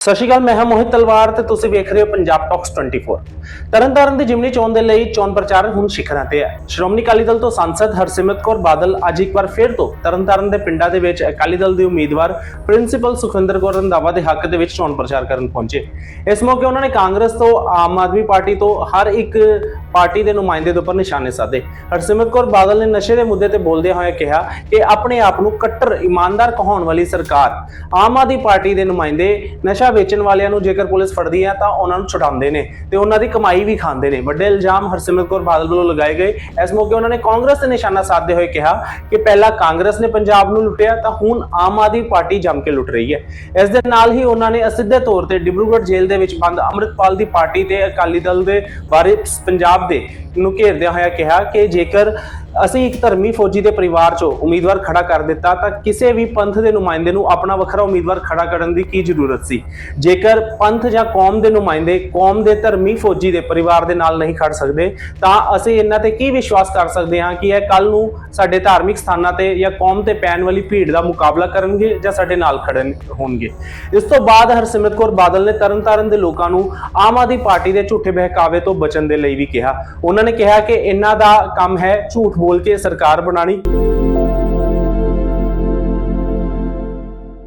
ਸਤਿ ਸ਼੍ਰੀ ਅਕਾਲ, ਮੈਂ ਹਾਂ ਮੋਹਿਤ ਤਲਵਾਰ ਤੇ ਤੁਸੀਂ ਵੇਖ ਰਹੇ ਹੋ ਪੰਜਾਬ ਟਾਕਸ 24 ਤਰਨਤਾਰਨ ਦੀ ਜਿਮਨੀ ਚੋਣ ਦੇ ਲਈ ਚੋਣ ਪ੍ਰਚਾਰ ਹੁਣ ਸ਼ਿਖਰਾਂ ਤੇ ਹੈ ਸ਼੍ਰੋਮਣੀ ਅਕਾਲੀ ਦਲ ਤੋਂ ਸੰਸਦ ਹਰਸਿਮਰਤ ਕੌਰ ਬਾਦਲ ਅੱਜ ਇੱਕ ਵਾਰ ਫਿਰ ਤੋਂ ਤਰਨਤਾਰਨ ਦੇ ਪਿੰਡਾਂ ਦੇ ਵਿੱਚ ਅਕਾਲੀ ਦਲ ਦੇ ਉਮੀਦਵਾਰ ਪ੍ਰਿੰਸੀਪਲ ਸੁਖਵਿੰਦਰ ਕੌਰ ਰੰਧਾਵਾ ਦੇ ਹੱਕ ਦੇ ਵਿੱਚ ਚੋਣ ਪ੍ਰਚਾਰ ਕਰਨ ਪਹੁੰਚੇ। ਇਸ ਮੌਕੇ ਉਹਨਾਂ ਨੇ ਕਾਂਗਰਸ ਤੋਂ, ਆਮ ਆਦਮੀ ਪਾਰਟੀ ਤੋਂ ਹਰ ਇੱਕ ਪਾਰਟੀ ਦੇ ਨੁਮਾਇੰਦੇ ਦੇ ਉੱਪਰ ਨਿਸ਼ਾਨੇ ਸਾਧੇ। ਹਰਸਿਮਰਤ ਕੌਰ ਬਾਦਲ ਨੇ ਨਸ਼ੇ ਦੇ ਮੁੱਦੇ ਤੇ ਬੋਲਦੇ ਹੋਏ ਕਿਹਾ ਕਿ ਆਪਣੇ ਆਪ ਨੂੰ ਕੱਟਰ, ਇਮਾਨਦਾਰ ਕਹਾਉਣ ਵਾਲੀ ਸਰਕਾਰ। ਆਮ ਆਦਮੀ ਪਾਰਟੀ ਦੇ ਨੁਮਾਇੰਦੇ ਨਸ਼ਾ ਵੇਚਣ ਵਾਲਿਆਂ ਨੂੰ ਜੇਕਰ ਪੁਲਿਸ ਫੜਦੀ ਹੈ ਤਾਂ ਉਹਨਾਂ ਨੂੰ ਛੁਡਾਉਂਦੇ ਨੇ ਤੇ ਉਹਨਾਂ ਦੀ ਕਮਾਈ ਵੀ ਖਾਂਦੇ ਨੇ। ਵੱਡੇ ਇਲਜ਼ਾਮ ਹਰਸਿਮਰਤ ਕੌਰ ਬਾਦਲ ਵੱਲੋਂ ਲਗਾਏ ਗਏ। ਇਸ ਮੌਕੇ ਉਹਨਾਂ ਨੇ ਕਾਂਗਰਸ ਤੇ ਨਿਸ਼ਾਨਾ ਸਾਧਦੇ ਹੋਏ ਕਿਹਾ ਕਿ ਪਹਿਲਾਂ ਕਾਂਗਰਸ ਨੇ ਪੰਜਾਬ ਨੂੰ ਲੁੱਟਿਆ, ਤਾਂ ਹੁਣ ਆਮ ਆਦਮੀ ਪਾਰਟੀ ਜੰਮ ਕੇ ਲੁੱਟ ਰਹੀ ਹੈ। ਇਸ ਦੇ ਨਾਲ ਹੀ ਉਹਨਾਂ ਨੇ ਅਸਿੱਧੇ ਤੌਰ ਤੇ ਡਿਬਰੂਗੜ੍ਹ ਜੇਲ੍ਹ ਦੇ ਵਿੱਚ ਬੰਦ ਅੰਮ੍ਰਿਤਪਾਲ ਦੀ ਪਾਰਟੀ ਤੇ ਅਕਾਲੀ ਦਲ ਦੇ ਵਾਰਿਸ ਪੰਜਾਬ ਦੇ ਨੂੰ ਘੇਰਦਿਆਂ ਹੋਇਆ ਕਿਹਾ ਕਿ ਜੇਕਰ ਅਸੀਂ ਇੱਕ ਧਰਮੀ ਫੌਜੀ ਦੇ ਪਰਿਵਾਰ ਚੋਂ ਉਮੀਦਵਾਰ ਖੜਾ ਕਰ ਦਿੱਤਾ ਤਾਂ ਕਿਸੇ ਵੀ ਪੰਥ ਦੇ ਨੁਮਾਇੰਦੇ ਨੂੰ ਆਪਣਾ ਵੱਖਰਾ ਉਮੀਦਵਾਰ ਖੜਾ ਕਰਨ ਦੀ ਕੀ ਜ਼ਰੂਰਤ ਸੀ? ਜੇਕਰ ਪੰਥ ਜਾਂ ਕੌਮ ਦੇ ਨੁਮਾਇੰਦੇ ਕੌਮ ਦੇ ਧਰਮੀ ਫੌਜੀ ਦੇ ਪਰਿਵਾਰ ਦੇ ਨਾਲ ਨਹੀਂ ਖੜ ਸਕਦੇ, ਤਾਂ ਅਸੀਂ ਇਹਨਾਂ ਤੇ ਕੀ ਵਿਸ਼ਵਾਸ ਕਰ ਸਕਦੇ ਹਾਂ ਕਿ ਇਹ ਕੱਲ ਨੂੰ ਸਾਡੇ ਧਾਰਮਿਕ ਸਥਾਨਾਂ ਤੇ ਜਾਂ ਕੌਮ ਤੇ ਪੈਣ ਵਾਲੀ ਭੀੜ ਦਾ ਮੁਕਾਬਲਾ ਕਰਨਗੇ ਜਾਂ ਸਾਡੇ ਨਾਲ ਖੜਨ ਹੋਣਗੇ? ਇਸ ਤੋਂ ਬਾਅਦ ਹਰਸਿਮਰਤ ਕੌਰ ਬਾਦਲ ਨੇ ਤਰਨਤਾਰਨ ਦੇ ਲੋਕਾਂ ਨੂੰ ਆਮ ਆਦਮੀ ਪਾਰਟੀ ਦੇ ਝੂਠੇ ਬਹਿਕਾਵੇ ਤੋਂ ਬਚਣ ਦੇ ਲਈ ਵੀ ਕਿਹਾ। ਉਹਨਾਂ ਨੇ ਕਿਹਾ ਕਿ ਇਹਨਾਂ ਦਾ ਕੰਮ ਹੈ ਝੂਠ ਬੋਲ ਕੇ ਸਰਕਾਰ ਬਣਾਣੀ